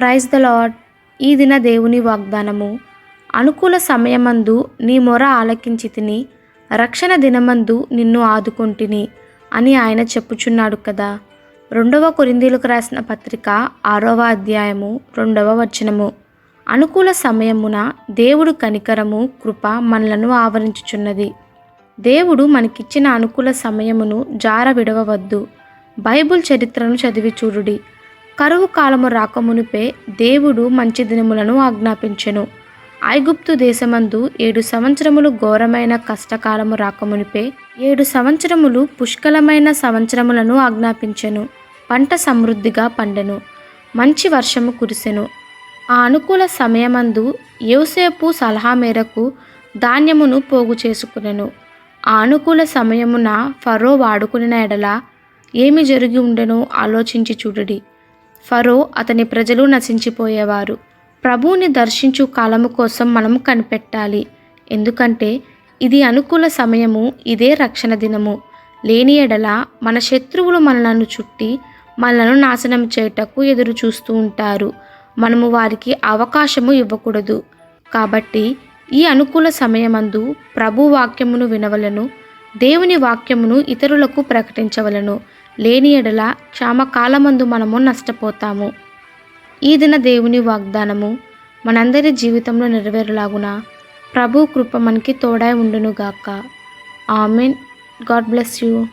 Praise the lord ఈ దిన దేవుని వాగ్దానము. అనుకూల సమయమందు నీ మొర ఆలకించి తిని రక్షణ దినమందు నిన్ను ఆదుకొంటిని అని ఆయన చెప్పుచున్నాడు కదా. రెండవ కొరిందీలకు రాసిన పత్రిక ఆరవ అధ్యాయము రెండవ వచనము. అనుకూల సమయమున దేవుడు కనికరము కృప మనలను ఆవరించుచున్నది. దేవుడు మనకిచ్చిన అనుకూల సమయమును జార విడవవద్దు బైబుల్ చరిత్రను చదివి చూడుడి కరువు కాలము రాకమునిపే దేవుడు మంచి దినములను ఆజ్ఞాపించెను. ఐగుప్తు దేశమందు ఏడు సంవత్సరములు ఘోరమైన కష్టకాలము రాకమునిపే ఏడు సంవత్సరములు పుష్కలమైన సంవత్సరములను ఆజ్ఞాపించెను. పంట సమృద్ధిగా పండెను. మంచి వర్షము కురిసెను. ఆ అనుకూల సమయమందు యోసేపు సలహా మేరకు ధాన్యమును పోగు చేసుకునెను. ఆ అనుకూల సమయమున ఫరో వాడుకుని ఎడల ఏమి జరిగి ఉండెనో ఆలోచించి చూడుడి. ఫరో అతని ప్రజలు నశించిపోయేవారు. ప్రభువుని దర్శించు కాలము కోసం మనం కనిపెట్టాలి. ఎందుకంటే ఇది అనుకూల సమయము ఇదే రక్షణ దినము. లేని ఎడల మన శత్రువులు మనలను చుట్టి మనలను నాశనం చేయుటకు ఎదురు చూస్తూ ఉంటారు. మనము వారికి అవకాశము ఇవ్వకూడదు. కాబట్టి ఈ అనుకూల సమయమందు ప్రభు వాక్యమును వినవలను దేవుని వాక్యమును ఇతరులకు ప్రకటించవలను. లేని ఎడల క్షామకాలమందు మనము నష్టపోతాము. ఈ దిన దేవుని వాగ్దానము మనందరి జీవితంలో నెరవేరులాగున ప్రభు కృప మనకి తోడై ఉండునుగాక. ఆమెన్. God bless you.